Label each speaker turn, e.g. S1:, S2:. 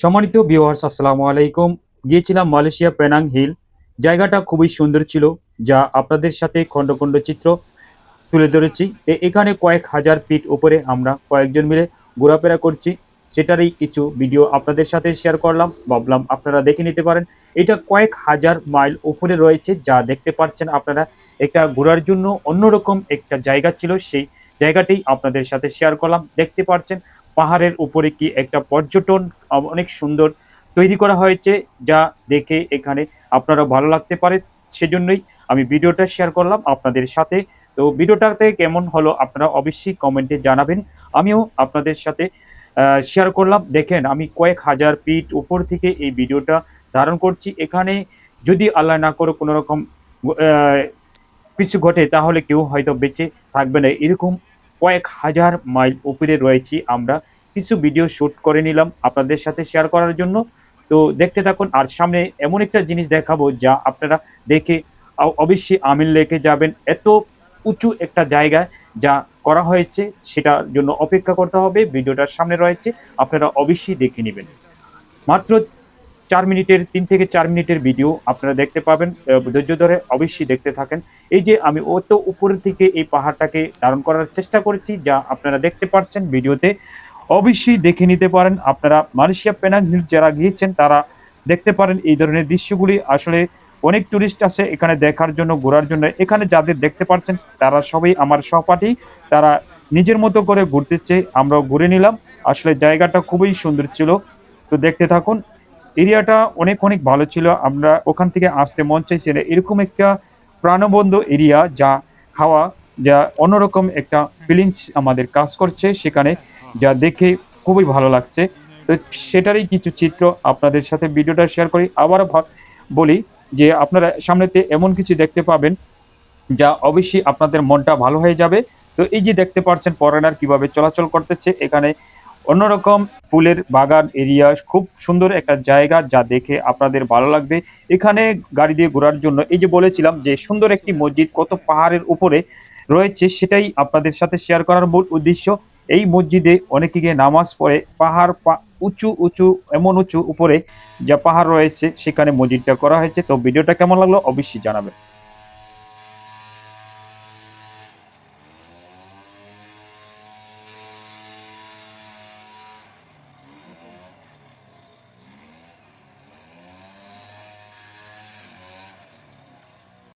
S1: সম্মানিত ভিউয়ার্স আসসালামু আলাইকুম। গিয়েছিলাম মালয়েশিয়া পেনাং হিল। জায়গাটা খুবই সুন্দর ছিল, যা আপনাদের সাথে খণ্ড খণ্ড চিত্র তুলে ধরেছি। এখানে কয়েক হাজার ফিট উপরে আমরা কয়েকজন মিলে ঘোরাফেরা করছি। সেটারই কিছু ভিডিও আপনাদের সাথে শেয়ার করলাম। ভাবলাম আপনারা দেখে নিতে পারেন। এটা কয়েক হাজার মাইল উপরে রয়েছে, যা দেখতে পাচ্ছেন আপনারা। একটা ঘোরার জন্য অন্যরকম একটা জায়গা ছিল, সেই জায়গাটি আপনাদের সাথে শেয়ার করলাম। দেখতে পাচ্ছেন পাহাড়ের উপরে কি একটা পর্যটন অনেক সুন্দর তৈরি করা হয়েছে, যা দেখে এখানে আপনারা ভালো লাগতে পারে। সেজন্যই আমি ভিডিওটা শেয়ার করলাম আপনাদের সাথে। তো ভিডিওটাতে কেমন হলো আপনারা অবশ্যই কমেন্টে জানাবেন। আমিও আপনাদের সাথে শেয়ার করলাম। দেখেন, আমি কয়েক হাজার পিট উপর থেকে এই ভিডিওটা ধারণ করছি। এখানে যদি আল্লাহ না করে কোনো রকম কিছু ঘটে তাহলে কেউ হয়তো বেঁচে থাকবে না। এরকম কয়েক হাজার মাইল উপরে রয়েছি আমরা। কিছু ভিডিও শ্যুট করে নিলাম আপনাদের সাথে শেয়ার করার জন্য। তো দেখতে থাকুন, আর সামনে এমন একটা জিনিস দেখাবো যা আপনারা দেখে অবশ্যই আমিন লেকে যাবেন। এত উঁচু একটা জায়গায় যা করা হয়েছে, সেটার জন্য অপেক্ষা করতে হবে। ভিডিওটার সামনে রয়েছে, আপনারা অবশ্যই দেখে নেবেন। মাত্র চার মিনিটের, তিন থেকে চার মিনিটের ভিডিও আপনারা দেখতে পাবেন ধৈর্য ধরে অবশ্যই দেখতে থাকেন। এই যে আমি অত উপর থেকে এই পাহাড়টাকে ধারণ করার চেষ্টা করেছি, যা আপনারা দেখতে পাচ্ছেন ভিডিওতে, অবশ্যই দেখে নিতে পারেন। আপনারা মালয়েশিয়া পেনাং হিল যারা গিয়েছেন, তারা দেখতে পারেন এই ধরনের দৃশ্যগুলি। আসলে অনেক টুরিস্ট আসে এখানে দেখার জন্য, ঘোরার জন্য। এখানে যাদের দেখতে পাচ্ছেন, তারা সবাই আমার সহপাঠী। তারা নিজের মতো করে ঘুরতেছে, আমরাও ঘুরে নিলাম। আসলে জায়গাটা খুবই সুন্দর ছিল। তো দেখতে থাকুন এরিয়াটা অনেক অনেক ভালো ছিল। আমরা ওখান থেকে আসতে মন চাইছে না। এরকম একটা প্রাণবন্ধ এরিয়া যা হাওয়া যা অন্যরকম একটা ফিলিংস আমাদের কাজ করছে সেখানে, যা দেখে খুবই ভালো লাগছে। তো সেটারই কিছু চিত্র আপনাদের সাথে ভিডিওটা শেয়ার করি। আবারও ভা- বলি যে আপনারা সামনেতে এমন কিছু দেখতে পাবেন যা অবশ্যই আপনাদের মনটা ভালো হয়ে যাবে। তো এই যে দেখতে পাচ্ছেন ফরেনার কীভাবে চলাচল করতেছে, এখানে অন্যরকম ফুলের বাগান এরিয়া, খুব সুন্দর একটা জায়গা যা দেখে আপনাদের ভালো লাগবে। এখানে গাড়ি দিয়ে ঘোরার জন্য এই যে বলেছিলাম যে সুন্দর একটি মসজিদ, কত পাহাড়ের উপরে রয়েছে সেটাই আপনাদের সাথে শেয়ার করার মূল উদ্দেশ্য। এই মসজিদে অনেকে গিয়ে নামাজ পড়ে, পাহাড় উঁচু উঁচু, এমন উঁচু উপরে যা পাহাড় রয়েছে সেখানে মসজিদটা করা হয়েছে। তো ভিডিওটা কেমন লাগল অবশ্যই জানাবেন।